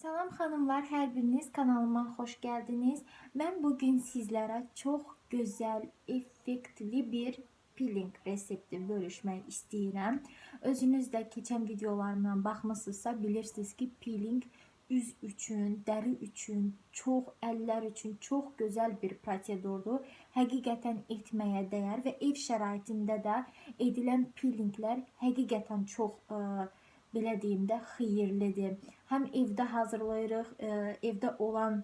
Salam xanımlar, hər biriniz kanalıma xoş gəldiniz. Mən bu gün sizlərə çox gözəl, effektli bir peeling resepti bölüşmək istəyirəm. Özünüz də keçən videolarımdan baxmısınızsa bilirsiniz ki, peeling üz üçün, dəri üçün, çox əllər üçün çox gözəl bir prosedurdur. Həqiqətən etməyə dəyər və ev şəraitində də edilən peelinglər həqiqətən çox ə, belə deyim də xeyirlidir. Həm evdə hazırlayırıq, ə, evdə olan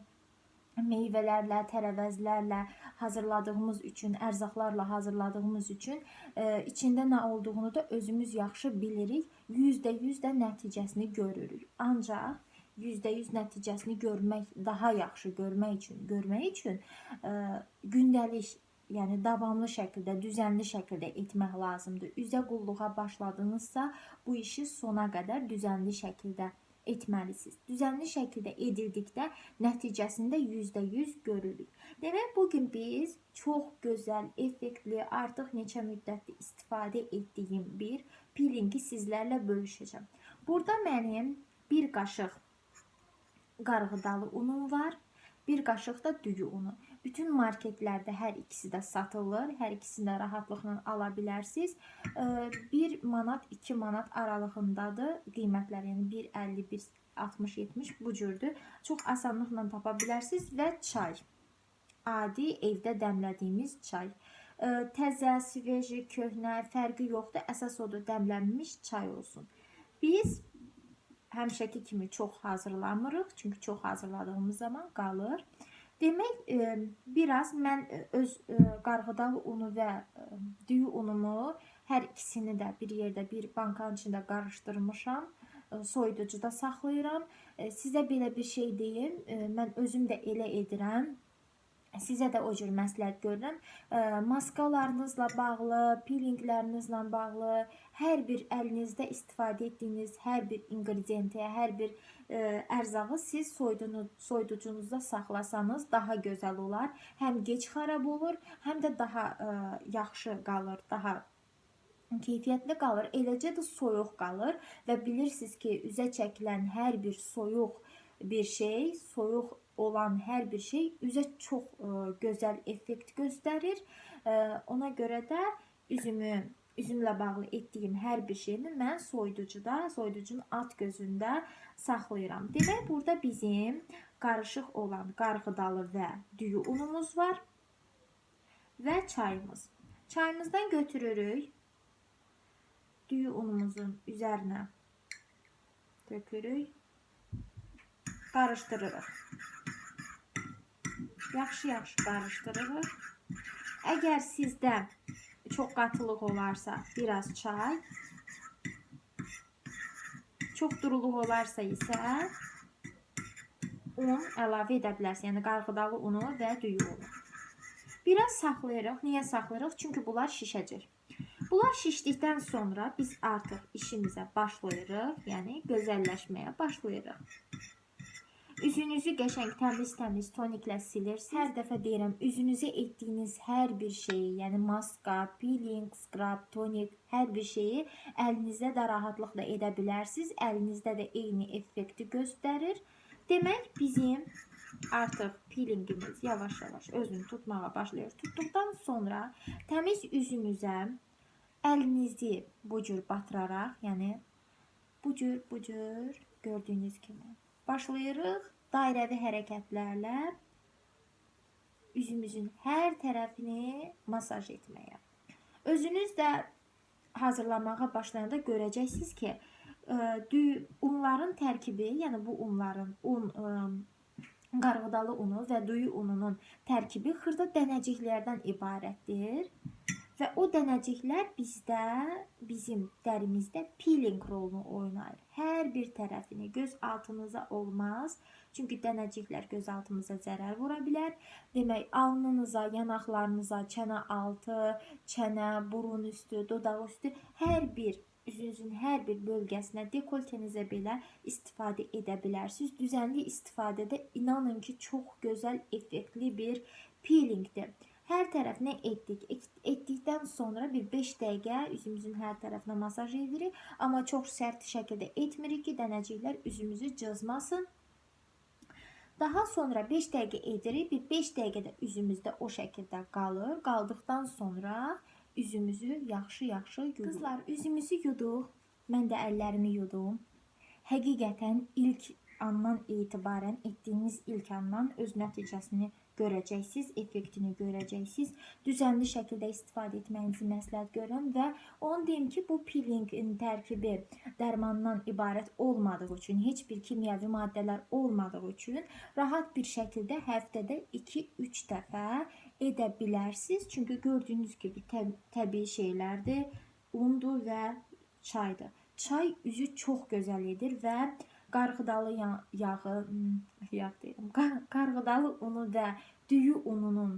meyvələrlə, tərəvəzlərlə hazırladığımız üçün, ərzaqlarla hazırladığımız üçün ə, içində nə olduğunu da özümüz yaxşı bilirik. %100 də nəticəsini görürük. Ancaq %100 nəticəsini görmək, daha yaxşı görmək üçün, görmək üçün ə, gündəlik, yəni davamlı şəkildə, düzənli şəkildə etmək lazımdır. Üzə qulluğa başladınızsa, bu işi sona qədər düzənli şəkildə etməlisiniz. Düzənli şəkildə edildikdə nəticəsini də %100 görürük. Demək bu gün biz çox gözəl, effektli, artıq neçə müddətdir istifadə etdiyim bir peelingi sizlərlə bölüşəcəm. Burada mənim bir qaşıq qarğıdalı unum var. Bir qaşıq da düyü unu. Bütün marketlərdə hər ikisi də satılır. Hər ikisini də rahatlıqla ala bilərsiniz. 1 manat, 2 manat aralığındadır qiymətlər. Yəni 1.50, 1.60, 70 bu cürdür. Çox asanlıqla tapa bilərsiniz və çay. Adi evdə dəmlədiyimiz çay. Təzə, sveji, köhnə fərqi yoxdur. Əsas odur dəmlənmiş çay olsun. Biz həmişəki kimi çox hazırlamırıq, çünki çox hazırladığımız zaman qalır. Demək, e, biraz mən e, öz e, qarğıdalı unu və düyü unumu hər ikisini də bir yerdə bir bankanın içində qarışdırmışam. Soyuducuda saxlayıram. Sizə belə bir şey deyim, mən özüm də elə edirəm. Sizə də o cür məsləhət görürəm. Maskalarınızla bağlı, peelinglərinizlə bağlı, hər bir əlinizdə istifadə etdiyiniz hər bir ingrediyenti, hər bir ərzağı siz soydunu, soyuducunuzda saxlasanız daha gözəl olar. Həm gec xarab olur, həm də daha ə, yaxşı qalır, daha keyfiyyətli qalır. Eləcə də soyuq qalır və bilirsiniz ki, üzə çəkilən hər bir soyuq bir şey, soyuq olan hər bir şey üzə çox ə, e, gözəl effekt göstərir. Ə, e, ona görə də üzümü üzümlə bağlı etdiyim hər bir şeyimi mən soyuducuda, soyuducunun alt gözündə saxlayıram. Demək, burada bizim qarışıq olan qarğıdalı və düyü unumuz var və çayımız. Çayımızdan götürürük. Düyü unumuzun üzərinə dökürük. Qarışdırırıq. Yaxşı-yaxşı qarışdırırıq. Əgər sizdə çox qatılıq olarsa, biraz çay. Çox duruluq olarsa isə un əlavə edə bilərsiniz. Yəni qarğıdalı unu və düyü unu. Biraz saxlayırıq. Niyə saxlayırıq? Çünki bunlar şişəcək. Bunlar şişdikdən sonra biz artıq işimizə başlayırıq. Yəni gözəlləşməyə başlayırıq. Üzünüzü qəşəng təmiz-təmiz toniklə silirsiniz. Hər dəfə deyirəm, üzünüzə etdiyiniz hər bir şeyi, yəni maska, peeling, scrub, tonik, hər bir şeyi əlinizdə də rahatlıqla edə bilərsiniz. Əlinizdə də eyni effekti göstərir. Demək, bizim artıq peelingimiz yavaş-yavaş özünü tutmağa başlayır. Tutduqdan sonra təmiz üzünüzə əlinizi bu cür batıraraq, yəni bu cür, bu cür gördüyünüz kimi başlayırıq dairəvi hərəkətlərlə üzümüzün hər tərəfini masaj etməyə. Özünüz də hazırlamağa başlayanda görəcəksiniz ki, ə, unların tərkibi, yəni bu unların un ə, qarğıdalı unu və düyü ununun tərkibi xırda dənəciklərdən ibarətdir. Və o dənəciklər bizdə, bizim dərimizdə peeling rolunu oynayır. Hər bir tərəfini göz altınıza olmaz. Çünki dənəciklər göz altımıza zərər vura bilər. Demək, alnınıza, yanaqlarınıza, çənə altı, çənə, burun üstü, dodaq üstü hər bir üzünüzün hər bir bölgəsinə, dekoltenizə belə istifadə edə bilərsiniz. Düzənli istifadədə inanın ki, çox gözəl, effektli bir peelingdir. Hər tərəfinə etdik. Etdikdən sonra bir 5 dəqiqə üzümüzün hər tərəfinə masaj edirik. Amma çox sərt şəkildə etmirik ki, dənəciklər üzümüzü cızmasın. Daha sonra 5 dəqiqə edirik. Bir 5 dəqiqədə üzümüzdə o şəkildə qalır. Qaldıqdan sonra üzümüzü yaxşı-yaxşı yuduq. Qızlar, üzümüzü yuduq. Mən də əllərimi yudum. Həqiqətən ilk andan etibarən etdiyiniz ilk andan öz nəticəsini görəcəksiniz, effektini görəcəksiniz. Düzənli şəkildə istifadə etməyinizi məsləhət görürəm və onu deyim ki, bu peelingin tərkibi dərmandan ibarət olmadığı üçün, heç bir kimyəvi maddələr olmadığı üçün rahat bir şəkildə həftədə 2-3 dəfə edə bilərsiniz. Çünki gördüyünüz kimi təb təbii şeylərdir. Undur və çaydır. Çay üzü çox gözəl edir və qarğıdalı ya- yağı, hmm, yağ deyirəm, qar- qarğıdalı unu və düyü ununun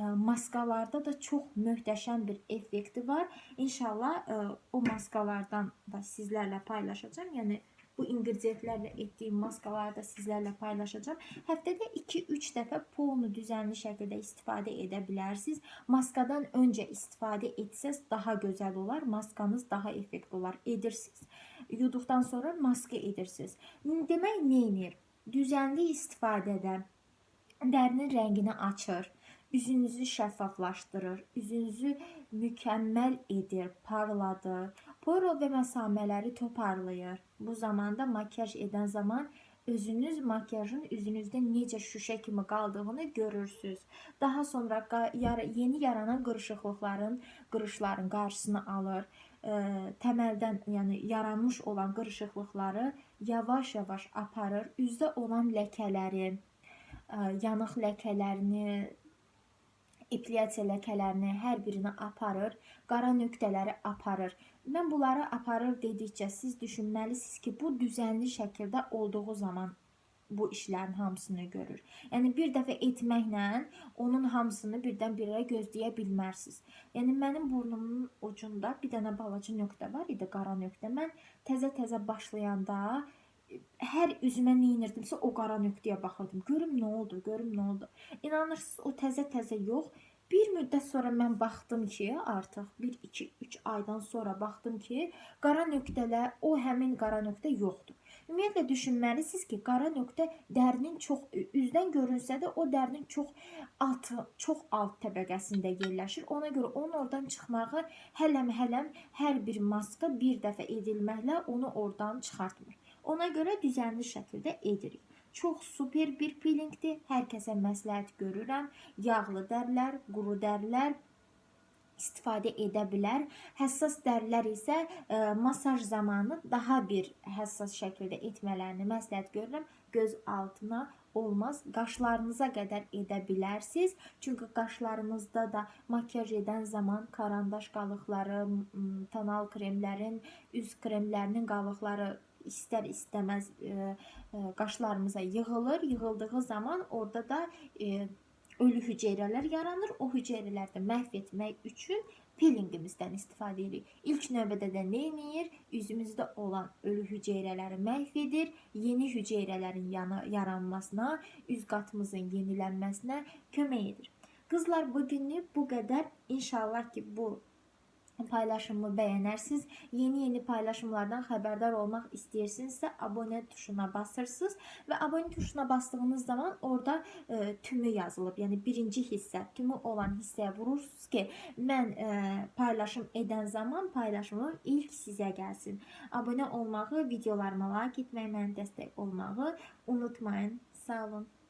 ə, maskalarda da çox möhtəşəm bir effekti var. İnşallah ə, o maskalardan da sizlərlə paylaşacağam. Yəni bu ingrediyentlərlə etdiyim maskaları da sizlərlə paylaşacağam. Həftədə 2-3 dəfə polnu düzənli şəkildə istifadə edə bilərsiniz. Maskadan öncə istifadə etsəz daha gözəl olar. Maskanız daha effektli olar. Edirsiniz. Yuduqdan sonra maska edirsiniz. Demək nə edir? Düzənli istifadədə dərinin rəngini açır, üzünüzü şəffaflaşdırır, üzünüzü mükəmməl edir, parladır. Poro və məsamələri toparlayır. Bu zamanda makyaj edən zaman özünüz makyajın üzünüzdə necə şüşə kimi qaldığını görürsüz. Daha sonra yeni yaranan qırışıqlıqların, qırışların qarşısını alır. Ə, təməldən, yəni yaranmış olan qırışıqlıqları yavaş-yavaş aparır. Üzdə olan ləkələri, ə, yanıq ləkələrini, epilyasiya ləkələrini hər birini aparır, qara nöqtələri aparır. Mən bunları aparır dedikcə siz düşünməlisiniz ki, bu düzənli şəkildə olduğu zaman bu işlərin hamısını görür. Yəni bir dəfə etməklə onun hamısını birdən birə gözləyə bilmərsiniz. Yəni mənim burnumun ucunda bir dənə balaca nöqtə var idi, qara nöqtə. Mən təzə-təzə başlayanda hər üzümə nə edirdimsə o qara nöqtəyə baxırdım. Görüm nə oldu, görüm nə oldu. İnanırsınız o təzə-təzə yox. Bir müddət sonra mən baxdım ki, artıq 1 2 3 aydan sonra baxdım ki, qara nöqtələr o həmin qara nöqtə yoxdur. Ümumiyyətlə düşünməlisiniz ki, qara nöqtə dərinin çox üzdən görünsə də o dərinin çox altı, çox alt təbəqəsində yerləşir. Ona görə onun oradan çıxmağı hələm-hələm hər bir maska bir dəfə edilməklə onu oradan çıxartmır. Ona görə düzənli şəkildə edirik. Çox super bir peelingdir. Hər kəsə məsləhət görürəm. Yağlı dərlər, quru dərlər istifadə edə bilər. Həssas dərilər isə ə, masaj zamanı daha bir həssas şəkildə etmələrini məsləhət görürəm. Göz altına olmaz. Qaşlarınıza qədər edə bilərsiniz. Çünki qaşlarımızda da makyaj edən zaman karandaş qalıqları, tonal kremlərin, üz kremlərinin qalıqları istər istəməz ə, ə, qaşlarımıza yığılır. Yığıldığı zaman orada da ə, ölü hüceyrələr yaranır. O hüceyrələri də məhv etmək üçün peelingimizdən istifadə edirik. İlk növbədə də nə edir? Üzümüzdə olan ölü hüceyrələri məhv edir, yeni hüceyrələrin yana, yaranmasına, üz qatımızın yenilənməsinə kömək edir. Qızlar bu günlük bu qədər. İnşallah ki bu paylaşımımı bəyənərsiniz. Yeni-yeni paylaşımlardan xəbərdar olmaq istəyirsinizsə abunə tuşuna basırsınız və abunə tuşuna bastığınız zaman orada e, tümü yazılıb. Yəni birinci hissə, tümü olan hissəyə vurursunuz ki, mən e, paylaşım edən zaman paylaşımım ilk sizə gəlsin. Abunə olmağı, videolarıma like etməyi, mənə dəstək olmağı unutmayın. Sağ olun.